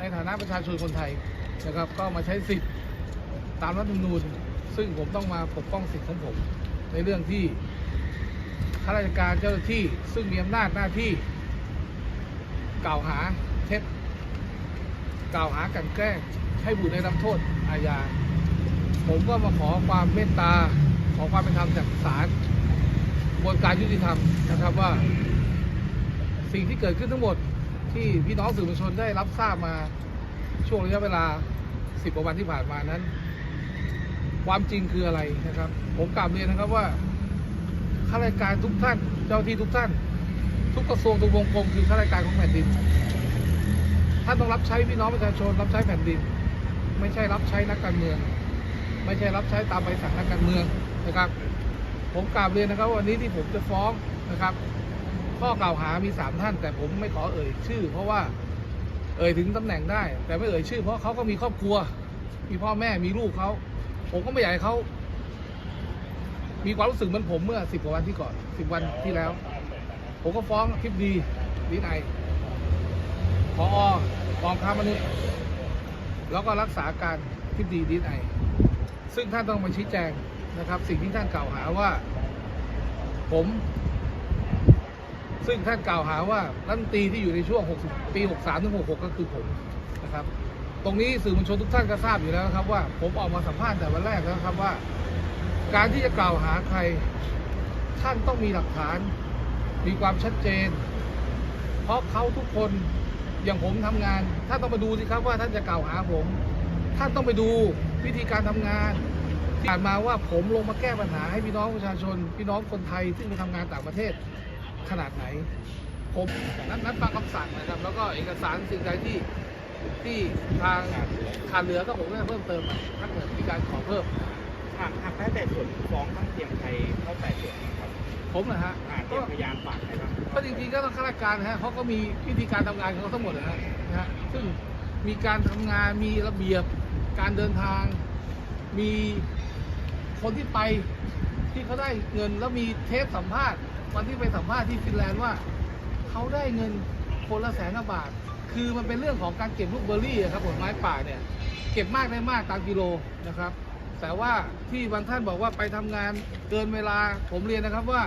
ในฐานะประชาชนคนไทยนะครับ ก็มาใช้สิทธิ์ตามรัฐธรรมนูญ ซึ่งผมต้องมาปกป้องสิทธิ์ของผม ในเรื่องที่ข้าราชการเจ้าหน้าที่ ซึ่งมีอำนาจหน้าที่กล่าวหาเท็จกล่าวหากันแกล้งให้บุตรได้รับโทษอาญา ผมก็มาขอความเมตตาขอความเป็นธรรมจากศาลกระบวนการยุติธรรมนะครับว่า สิ่งที่เกิดขึ้นทั้งหมด ที่พี่น้องสื่อมวลชนได้รับทราบมาช่วงระยะเวลา10กว่าวันที่ผ่านมานั้น ความจริงคืออะไรนะครับ ผมกลับเรียนนะครับว่าข้าราชการทุกท่าน เจ้าที่ทุกท่าน ทุกกระทรวงทุกวงกรมคือข้าราชการของแผ่นดินท่านต้องรับใช้พี่น้องประชาชน รับใช้แผ่นดิน ไม่ใช่รับใช้นักการเมือง ไม่ใช่รับใช้ตามใบสั่งนักการเมืองนะครับ ผมกราบเรียนนะครับวันนี้ที่ผมจะฟ้องนะครับ ข้อกล่าวหามี3ท่าน แต่ผมไม่ขอเอ่ยชื่อ เพราะว่าเอ่ยถึงตำแหน่งได้ แต่ไม่เอ่ยชื่อ เพราะเขาก็มีครอบครัว มีพ่อแม่มีลูกเขาผมก็ไม่อยากให้เขามีความรู้สึกเหมือนผมเมื่อ10กว่าวันที่ก่อน10วันที่แล้ว ผมก็ฟ้องคลิปดีดีไอพอกองค้ามนุษย์แล้วก็รักษาการทิบดีดีไอซึ่งท่านต้องมาชี้แจงนะครับ สิ่งที่ท่านกล่าวหาว่า ผม ซึ่งท่านกล่าวหาว่ารัฐมนตรีที่อยู่ในช่วง 60 ปี 63 ถึง 66 ก็คือผมนะครับ ตรงนี้สื่อมวลชนทุกท่านก็ทราบอยู่แล้วนะครับว่าผมออกมาสัมภาษณ์แต่วันแรกแล้วนะครับว่า การที่จะกล่าวหาใคร ท่านต้องมีหลักฐาน มีความชัดเจน เพราะเขาทุกคนอย่างผมทำงานท่านต้องมาดูสิครับว่าท่านจะกล่าวหาผม ท่านต้องไปดูวิธีการทำงานที่ผ่านมาว่าผมลงมาแก้ปัญหาให้พี่น้องประชาชน พี่น้องคนไทยซึ่งไปทำงานต่างประเทศ ขนาดไหนผมนัดนัดฟังคำสั่งนะครับ แล้วก็เอกสารสิ่งใดที่ที่ทางขาดเหลือก็ผมก็จะเพิ่มเติมถ้าเกิดมีการขอเพิ่มหากหากได้แต่ส่วนฟ้องทั้งเพียงใครเข้าแต่ส่วนนะครับผมนะฮะอาจเตรีก็ยมพยานฝากใครบ้างก็จริงๆก็ต้องข้าราชการนะฮะเขาก็มีวิธีการทำงานของเขาทั้งหมดนะฮะนะฮะซึ่งมีการทำงานมีระเบียบการเดินทาง มีคนที่ไปที่เขาได้เงินแล้วมีเทปสัมภาษณ์ วันที่ไปสัมภาษณ์ที่ฟินแลนด์ว่าเขาได้เงินคนละแสนกว่าบาท คือมันเป็นเรื่องของการเก็บลูกเบอร์รี่ครับผลไม้ป่าเนี่ยเก็บมากได้มากตามกิโลนะครับ แต่ว่าที่บางท่านบอกว่าไปทำงานเกินเวลาผมเรียนนะครับว่า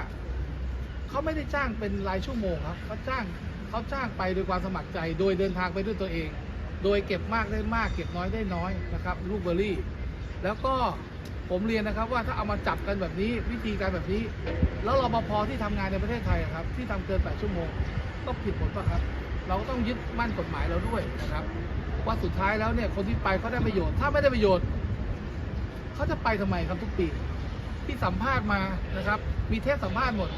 เขาไม่ได้จ้างเป็นรายชั่วโมงครับเขาจ้างเขาจ้างไปโดยความสมัครใจ โดยเดินทางไปด้วยตัวเอง โดยเก็บมากได้มาก เก็บน้อยได้น้อยนะครับลูกเบอร์รี่ แล้วก็ ผมเรียนนะครับว่าถ้าเอามาจับกันแบบนี้วิธีการแบบนี้ แล้วรปภที่ทำงานในประเทศไทยครับ ที่ทำเกิน 8 ชั่วโมงก็ผิดหมดปะครับ เราก็ต้องยึดมั่นกฎหมายเราด้วยนะครับ ว่าสุดท้ายแล้วเนี่ยคนที่ไปเขาได้ประโยชน์ ถ้าไม่ได้ประโยชน์เขาจะไปทำไมครับทุกปี ที่สัมภาษณ์มานะครับ มีเทปสัมภาษณ์หมด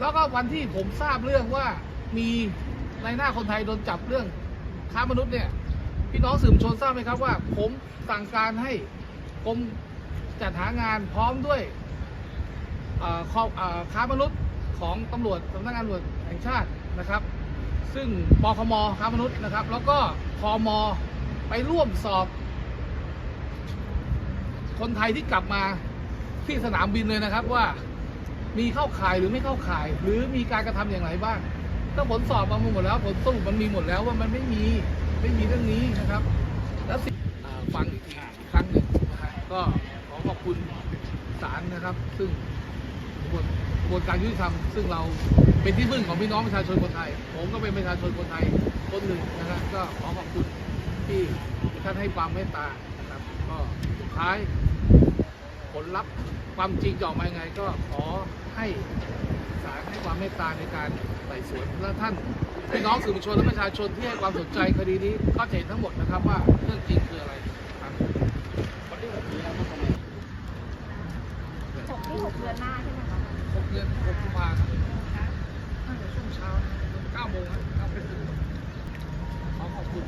แล้วก็วันที่ผมทราบเรื่องว่ามีในหน้าคนไทยโดนจับเรื่องค้ามนุษย์เนี่ยพี่น้องสื่อมวลชนทราบไหมครับว่า ผมสั่งการให้ กรมจัดหางานพร้อมด้วยข้อเอ่อค้ามนุษย์ของตำรวจสำนักงานตำรวจแห่งชาตินะครับ ซึ่งปคมค้ามนุษย์นะครับ แล้วก็พมไปร่วมสอบ คนไทยที่กลับมาที่สนามบินเลยนะครับว่ามีเข้าข่ายหรือไม่เข้าข่าย หรือมีการกระทำอย่างไรบ้างถ้าผลสอบมาหมดแล้วผลสรุปมันมีหมดแล้วว่ามันไม่มีไม่มีเรื่องนี้นะครับ แล้วสิ่งอ่าฟังอีกทีครั้งหนึ่ง ก็ขอขอบคุณศาลนะครับ ซึ่งกระบวนกระบวนการยุติธรรมซึ่งเราเป็นที่พึ่งของพี่น้องประชาชนคนไทย ผมก็เป็นประชาชนคนไทยคนหนึ่งนะฮะก็ขอขอบคุณที่ท่านให้ความเมตตานะครับ ก็สุดท้ายผลลัพธ์ความจริงจะออกมายังไง ก็ขอให้ศาลให้ความเมตตาในการไต่สวนและท่านพี่น้องสื่อมวลชนและประชาชนที่ให้ความสนใจคดีนี้ก็จะเห็นทั้งหมดนะครับว่าเรื่องจริงคืออะไรครับ คนที่หกนี้แล้วก็ทำไม จบที่หกเดือนหน้าใช่ไหมคะหกเดือนหกกุมภาครับน่าจะช่วงเช้าเก้าโมงครับเก้าโมงขอขอบคุณ